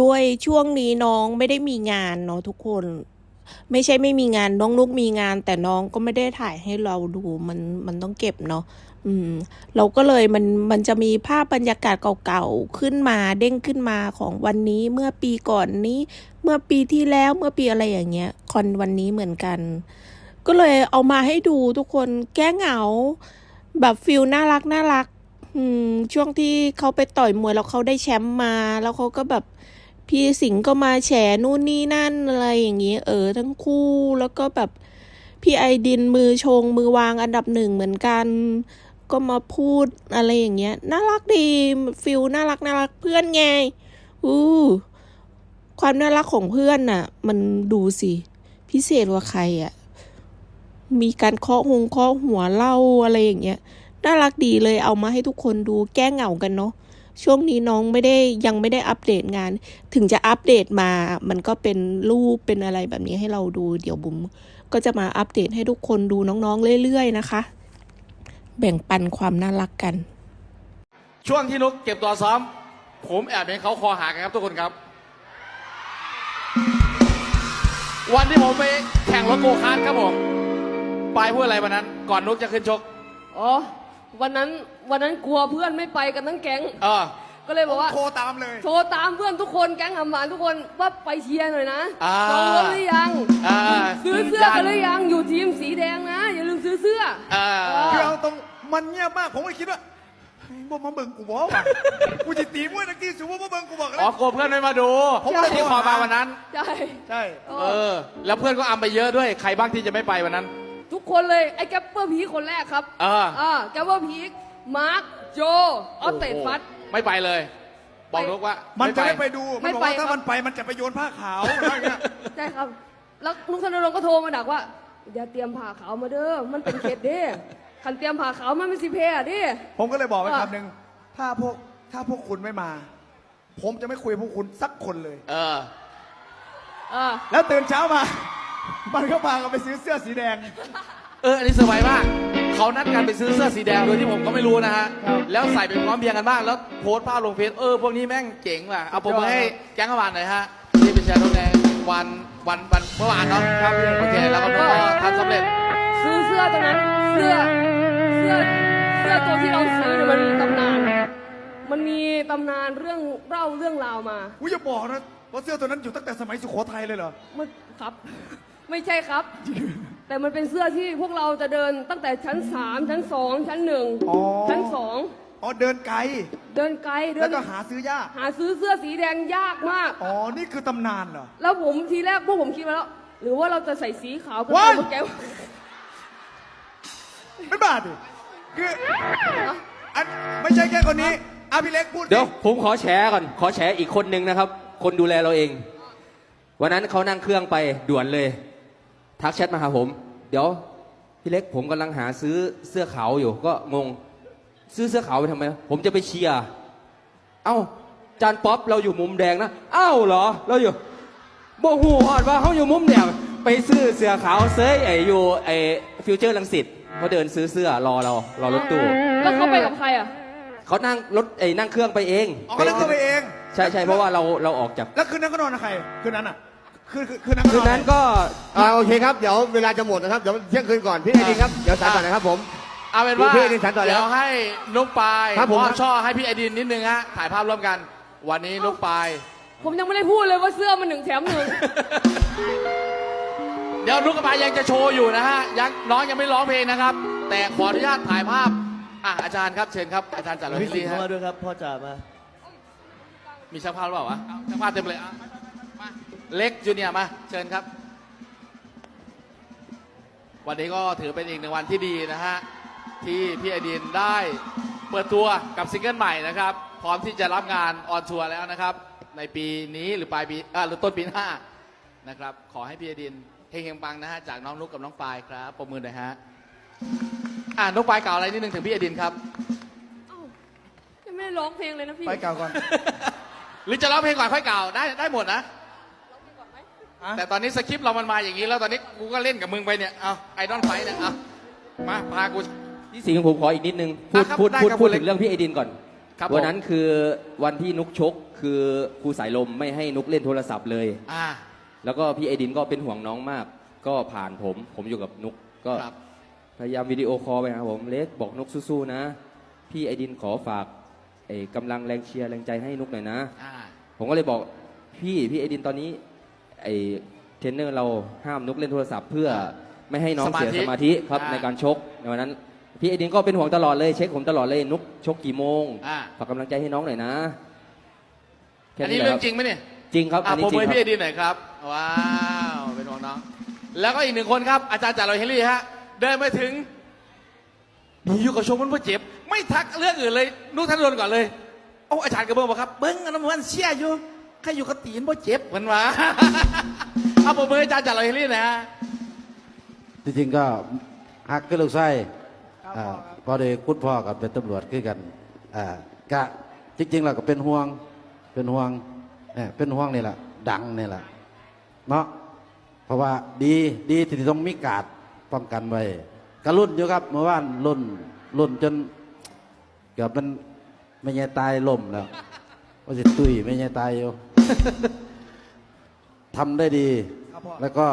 ด้วยช่วงนี้น้องไม่ได้มีงานเนาะทุกคน ไม่ใช่ไม่มีงานน้องนุกมีงาน แต่น้องก็ไม่ได้ถ่ายให้เราดูมันมันต้องเก็บเนาะอืม เราก็เลยมันมันจะมีภาพบรรยากาศเก่าๆขึ้นมาเด้งขึ้นมาของวันนี้เมื่อปีก่อนนี้ เมื่อปีที่แล้วเมื่อปีอะไรอย่างเงี้ยคอนวันนี้เหมือนกัน ก็เลยเอามาให้ดูทุกคนแก้เหงา แบบฟิลน่ารักน่ารัก ช่วงที่เขาไปต่อยมวยแล้วเขาได้แชมป์มา แล้วเขาก็แบบพี่สิงห์ก็มาแฉนู่นนี่นั่นอะไรอย่างงี้ เออ ทั้งคู่แล้วก็แบบพี่ไอดินมือชงมือวางอันดับหนึ่งเหมือนกัน ก็มาพูดอะไรอย่างเงี้ยน่ารักดีฟิลน่ารักน่ารักเพื่อนไงอู้ความน่ารักของเพื่อนน่ะ มันดูสิ พิเศษกว่าใครอะ มีการเคาะหงเคาะหัวเล่าอะไรอย่างเงี้ย น่ารักดีเลยเอามาให้ทุกคนดูแก้เหงากันเนาะช่วงนี้น้องไม่ได้ยังไม่ได้อัปเดตงาน ถึงจะอัปเดตมา มันก็เป็นรูปเป็นอะไรแบบนี้ให้เราดู เดี๋ยวบุ๋มก็จะมาอัปเดตให้ทุกคนดูน้องๆเรื่อยๆนะคะ แบ่งปันความน่ารักกัน ช่วงที่นุกเก็บตัวซ้อม ผมแอบเห็นเขาคอหากันครับทุกคนครับ วันที่ผมไปแข่งรถโกคาร์ทครับผมปายพูดอะไรวันนั้น ก่อนนุกจะขึ้นชกอ๋อ วันนั้นวันนั้นกลัวเพื่อนไม่ไปกันทั้งแก๊ง เออก็เลยบอกว่า โทรตามเลย โทรตามเพื่อนทุกคนแก๊งหำหวานทุกคนว่าไปเชียร์หน่อยนะอ่า จองรถหรือยัง อ่าซื้อเสื้อกันหรือยังอยู่ทีมสีแดงนะ อย่าลืมซื้อเสื้อเออคือเอาตรงมันเงียบมากผมก็คิดว่าเฮ้ยบ่มาเบิ่งกูบอกว่ะกูจะตีมวยตะกี้สูว่ามาเบิ่งกูบอกแล้อ๋อว กลัวเพื่อนไม่มาดูผมก็เลยที่โทรขอหามาวันนั้น ใช่ ใช่ เอเอออแล้วเพื่อนก็อำไปเยอะด้วย ใครบ้างที่จะไม่ไปวันนั้นทุก คนเลยไอ้แกปเปอร์พีคคนแรกครับเออ อ่าแกปเปอร์พีคมาร์คโจออสเตดฟัสไม่ไปเลย บอกนุกว่ามั มันจะไม่ไปดูไม่มันบอกไปว่าถ้าครับมันไปมันจะไปโยนผ้าขาวอะไรเงี้ยใช่ครับ แล้วลุงธนรงค์ก็โทรมาดักว่าอย่าเตรียมผ่าขาวมาเด้อมันเป็นเคสเด้คันเตรียมผ่าขาวมันเป็นสิเพอะเด้ ผมก็เลยบอกไปอะ คำหนึ่งถ้าพวกถ้าพวกคุณไม่มา ผมจะไม่คุยกับพวกคุณสักคนเลย เออ อ่าแล้วตื่นเช้ามา มันก็พากันไปซื้อเสื้อสีแดง เอออันนี้เซอร์ไพรส์มากเขานัดกันไปซื้อเสื้อสีแดงโดยที่ผมก็ไม่รู้นะฮะครับ แล้วใส่เป็นพร้อมเพรียงกันบ้างแล้วโพสต์ภาพลงเฟซเออพวกนี้แม่งเจ๋งว่ะเอาผมมาให้แก๊งขวานหน่อยฮะที่เป็นแชร์ทงแดงวันวันวันเมื่อวานเนาะครับโอเคแล้วก็ก็ทำสำเร็จ ซื้อเสื้อตรงนั้น เสื้อ เสื้อ เสื้อตัวที่เราซื้อเนี่ยมันมีตำนาน มันมีตำนานเรื่องเล่าเรื่องราวมากูจะบอกนะ ว่าเสื้อตัวนั้นอยู่ตั้งแต่สมัยสุโขทัยเลยเหรอ มันครับ ไม่ใช่ครับ แต่มันเป็นเสื้อที่พวกเราจะเดินตั้งแต่ชั้นสามชั้นสองชั้นหนึ่งอ๋อ ชั้นสองอ๋อเดินไกล เดินไกลเดิแล้วนก็หาซื้อยากหาซื้อเสื้อสีแดงยากมาก อ๋อ นี่คือตำนานเหรอ แล้วผมทีแรกพวกผมคิดมาแล้ว หรือว่าเราจะใส่สีขาวกันว้าย ตัวแก้วไม่บาดดิคืออันไม่ใช่แค่คนนี้อาพี่เล็กพูดเดี๋ยวผมขอแฉก่อน ขอแฉอีกคนนึงนะครับ คนดูแลเราเอง วันนั้นเขานั่งเครื่องไปด่วนเลย ทักแชทมาหาผม เดี๋ยวพี่เล็กผมกำลังหาซื้อเสื้อขาวอยู่ ก็งง ซื้อเสื้อขาวไปทำไม ผมจะไปเชียร์เอ้าจานป๊อปเราอยู่มุมแดงนะเอ้าเหรอ เราอยู่โบหูออดว่าเขาอยู่มุมแดงไปซื้อเสื้อขาวเซยไออยู่ไอฟิวเจอร์ลังสิตเขาเดินซื้อเสื้อรอเรารอรถตู้แล้วเขาไปกับใครอะ เขานั่งรถไอ้นั่งเครื่องไปเองอ๋อก็เลยเข้าไปเอง ใช่ใช่เพราะว่าเราเราออกจากแล้วคืนนั้นก็นอนกับใครคืนนั้นอะคืนคืนคืนนั้นก็คืนนอนนั้นก็อ่าโอเคครับเดี๋ยวเวลาจะหมดนะครับเดี๋ยวเที่ยงคืนก่อนพี่ไอดีครับเดี๋ยวสายก่อนนะครับผม เอาเป็นว่าพี่อดินสันต่อแล้วเดี๋ยวให้นุกปายครับผม มอบช่อให้พี่ไอดินนิดนึงฮะถ่ายภาพร่วมกัน วันนี้นุกปาย ผมยังไม่ได้พูดเลยว่าเสื้อมันหนึ่งแถมหนึ่ง เดี๋ยวนุกกับปายยังจะโชว์อยู่นะฮะยังน้องยังไม่ร้องเพลงนะครับ แต่ขออนุญาตถ่ายภาพ อะอาจารย์ครับเชิญครับอาจารย์จัดลอตเตอรี่ฮะมาด้วยครับพ่อจ๋ามา มีช่างภาพหรือเปล่าวะเอาช่างภาพเต็มเลยอะมาเล็กจูเนียร์มาเชิญครับ วันนี้ก็ถือเป็นอีกหนึ่งวันที่ดีนะฮะที่พี่ไอดินได้เปิดตัวกับซิงเกิลใหม่นะครับ พร้อมที่จะรับงานออนทัวร์แล้วนะครับ ในปีนี้หรือปลายปีอ่าหรือต้นปีหน้านะครับ ขอให้พี่ไอดินเฮงๆปังนะฮะจากน้องนุกกับน้องปายครับปรบมือหน่อยฮะ อ่าน้องปายกล่าวอะไรนิดนึงถึงพี่ไอดินครับเอ้ายังไม่ได้ร้องเพลงเลยนะพี่ไปเก่าก่อนหรือจะร้องเพลงก่อนค่อยกล่าวได้ได้หมดนะอะแต่ตอนนี้สคริปต์เรามันมาอย่างนี้แล้วตอนนี้กูก็เล่นกับมึงไปเนี่ยเอาไอดอลไฟเนี่ยเอามาพากู ที่สิงห์ผมขออีกนิดนึง พูดอะครับพูดได้พูดครับพูดคุณเล็กถึงเรื่องพี่ไอดินก่อน ครับผม วันนั้นคือวันที่นุกชกคือครูสายลมไม่ให้นุกเล่นโทรศัพท์เลย อ่า แล้วก็พี่ไอดินก็เป็นห่วงน้องมาก ก็ผ่านผม ผมอยู่กับนุกก็ครับ พยายามวิดีโอคอลไปหาผมเล็กบอกนุกสู้ๆนะ พี่ไอดินขอฝากไอ้กำลังแรงเชียร์แรงใจให้นุกหน่อยนะ อ่า ผมก็เลยบอกพี่พี่ไอดินตอนนี้ไอเทรนเนอร์เราห้ามนุกเล่นโทรศัพท์เพื่อไม่ให้น้องสมาธิเสียสมาธิครับอ่าในการชกในวันนั้นพี่ไอดินก็เป็นห่วงตลอดเลยเช็คผมตลอดเลยนุกชกกี่โมงอ่า ฝากกำลังใจให้น้องหน่อยนะแค่อันนี้แหละเรื่คอบงจริงไหมเนี่ย จริงครับอะอันนี้ผมจริงมือคพี่รัไอบดินหน่อยครับ ว้าว เป็นห่วงน้อง แล้วก็อีกหนึ่งคนครับ อาจารย์จ่าลอยเฮลี่ฮะ เดินไปถึงดีอยู่กับชมมันพ่เจ็บ ไม่ทักเรื่องอื่นเลยนุกทันโดนก่อนเลยโอ้อาจารย์กระเบื้องบอกครับเบิ้งอันนั้นมันเชี่ยอยู่ใครอยู่กับตีนพ่เจ็บเหมือนวะเอาผมมืออาจารย์จ่าลอยเฮลี่นะฮะจริงๆก็ฮักก็ลูกไส้อ่าพอได้คุณพ่อกับเป็นตำรวจคือกันอ่ากะจริงๆเราก็เป็นห่วงเป็นห่วงเอ่อเป็นห่วงนี่แหละดังนี่แหละเนาะเพราะว่าดีดีที่ต้องมีการด ป้องกันไว้กระรุ่นอยู่ครับเมื่อวานรุ่นรุ่นจน เกือบมันไม่ใช่ตายล่มแล้วว่าจะตุยไม่ใช่ตายอยู่ ทำได้ดี ครับพ่อ แล้วก็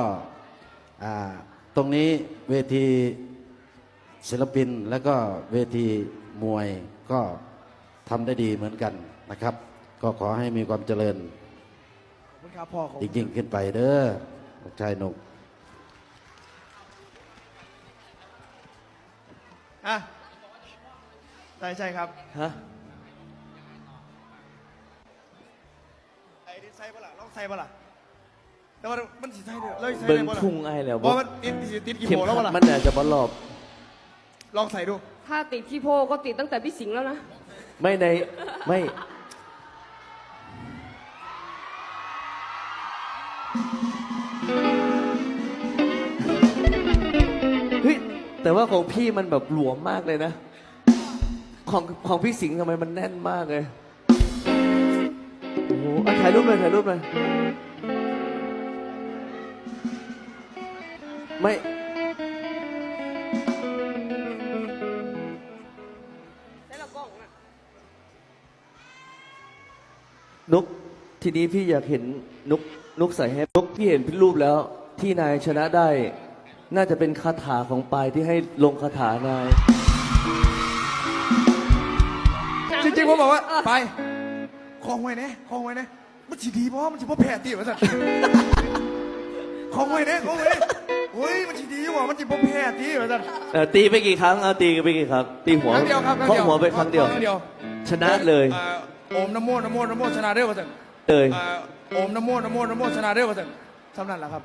อ่าตรงนี้เวทีศิลปินแล้วก็เวทีมวยก็ทำได้ดีเหมือนกันนะครับ ก็ขอให้มีความเจริญขอบคุณครับพ่อขอบจคุณริงๆขึ้นไปเด้อลูกชายหนุก อะใช่ใช่ครับฮะไอ้ดิใส่ปะล่ะลองใส่ปะล่ะแต่ว่ามันสิใส่เด้อเลยใส่เบิ่งได้ปะล่ะทุ่งไอ้แล้วเพราะมันติดติดติดกี่เข็มโมแล้วขัปะดล่ะมันอาจจะบอลรอบลองใส่ดู ถ้าติดขี้โพก็ติดตั้งแต่พี่สิงห์แล้วนะ ไม่ในไม่ แต่ว่าของพี่มันแบบหลวมมากเลยนะ ของของพี่สิงห์ทำไมมันแน่นมากเลย โอ้โหอะถ่ายรูปเลยถ่ายรูปเลย ไม่ นุก ทีนี้พี่อยากเห็นนุก นุกใส่ให้นุกพี่เห็นรูปแล้ว ที่นายชนะได้ น่าจะเป็นคาถาของปายที่ให้ลงคาถานาย จริงๆผมบอกว่า ไปคลองไว้เนี่ยคลองไว้เนี่ยมันสิดีเพราะมันสิบ่แพ้ตีวะสัตว์คลองไว้เนี่ยคลองไว้เนี่ยเฮ้ยมันสิดีว่ะมันสิบ่แพ้ตีวะสัตว์เอ่อตีไปกี่ครั้งเอาตีไปกี่ครั้งตีหัวครั้งเดียวครับครั้งเคาะเดียวหัวไปครั้งเดียวครั้งเดียวชนะเลยอ่าโอมนะโมนะโมนะโมชนะเด้อวะสัตว์เลยอ่าโอมนะโมนะโมนะโมชนะเด้อวะสัตว์สำนันแหละครับ